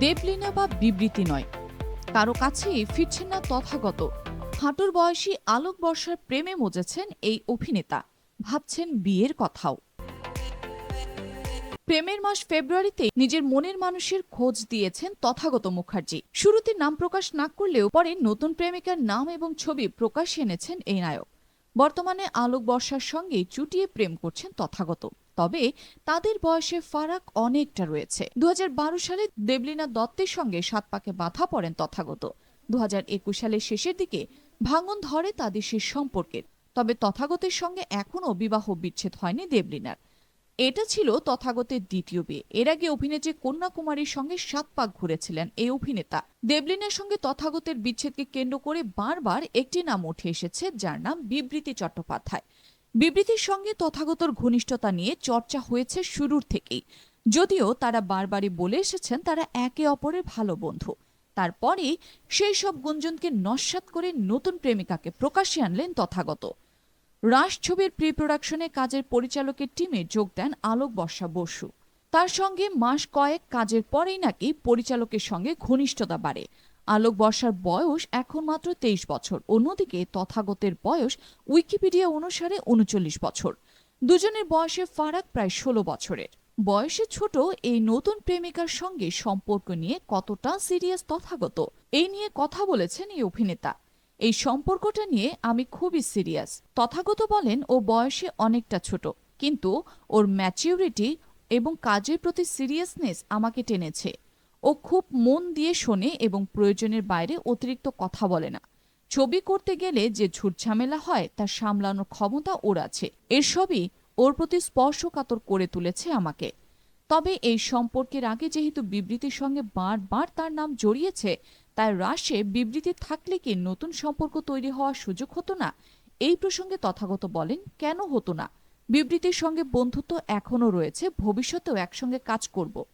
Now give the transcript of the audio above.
দেবলীনা বা বিবৃতি নয়। কারও কাছেই ফিরছেন না তথাগত। হাঁটুর বয়সী আলোক বর্ষার প্রেমে মজেছেন এই অভিনেতা। ভাবছেন বিয়ের কথাও। প্রেমের মাস ফেব্রুয়ারিতে নিজের মনের মানুষের খোঁজ দিয়েছেন তথাগত মুখার্জি। শুরুতে নাম প্রকাশ না করলেও পরে নতুন প্রেমিকার নাম এবং ছবি প্রকাশ এনেছেন এই নায়ক। বর্তমানে আলোক বর্ষার সঙ্গে চুটিয়ে প্রেম করছেন তথাগত। তবে তাদের বয়সে ফারাক অনেকটা রয়েছে। দু হাজার বারো সালে দেবলীনা দত্তের সঙ্গে সাত পাকে বাধা পড়েন তথাগত। দু সালের শেষের দিকে ভাঙন ধরে তাদের সে সম্পর্কের। তবে তথাগতের সঙ্গে এখনও বিবাহ বিচ্ছেদ হয়নি দেবলীনার। এটা ছিল তথাগতের দ্বিতীয় বিয়ে। এর আগে অভিনেত্রী কন্যাকুমারীর সঙ্গে সাত পাক ঘুরেছিলেন এই অভিনেতা। দেবলিনের সঙ্গে তথাগতের বিচ্ছেদকে কেন্দ্র করে বারবার একটি নাম উঠে এসেছে, যার নাম বিবৃতি চট্টোপাধ্যায়। বিবৃতির সঙ্গে তথাগতর ঘনিষ্ঠতা নিয়ে চর্চা হয়েছে শুরুর থেকেই। যদিও তারা বারবারই বলে এসেছেন তারা একে অপরের ভালো বন্ধু। তারপরে সেই সব গুঞ্জনকে নস্যাৎ করে নতুন প্রেমিকাকে প্রকাশ্যে আনলেন তথাগত। রাশ ছবির প্রি প্রোডাকশনে কাজের পরিচালকের টিমে যোগ দেন আলোক বর্ষা বসু। তার সঙ্গে মাস কয়েক কাজের পরেই নাকি পরিচালকের সঙ্গে ঘনিষ্ঠতা বাড়ে। আলোক বর্ষার বয়স এখন মাত্র তেইশ বছর। অন্যদিকে তথাগতের বয়স উইকিপিডিয়া অনুসারে উনচল্লিশ বছর। দুজনের বয়সে ফারাক প্রায় ষোলো বছরের। বয়সে ছোট এই নতুন প্রেমিকার সঙ্গে সম্পর্ক নিয়ে কতটা সিরিয়াস তথাগত, এই নিয়ে কথা বলেছেন এই অভিনেতা। এই সম্পর্কটা নিয়ে আমি খুবই সিরিয়াস। তথাগত বলেন ও বয়সে অনেকটা ছোট, কিন্তু ওর ম্যাচিউরিটি এবং কাজের প্রতি সিরিয়াসনেস আমাকে টেনেছে। ও খুব মন দিয়ে শোনে এবং প্রয়োজনের বাইরে অতিরিক্ত কথা বলে না। ছবি করতে গেলে যে ঝুটঝামেলা হয় তা সামলানোর ক্ষমতা ওর আছে। এর সবই ওর প্রতি স্পর্শকাতর করে তুলেছে আমাকে। তবে এই সম্পর্কের আগে যেহেতু বিবৃতির সঙ্গে বারবার তার নাম জড়িয়েছে, তাই রাশে বিবৃতি থাকলে কি নতুন সম্পর্ক তৈরি হওয়ার সুযোগ হতো না? এই প্রসঙ্গে তথাগত বলেন, কেন হতো না? বিবৃতির সঙ্গে বন্ধুত্ব এখনও রয়েছে, ভবিষ্যতেও একসঙ্গে কাজ করব।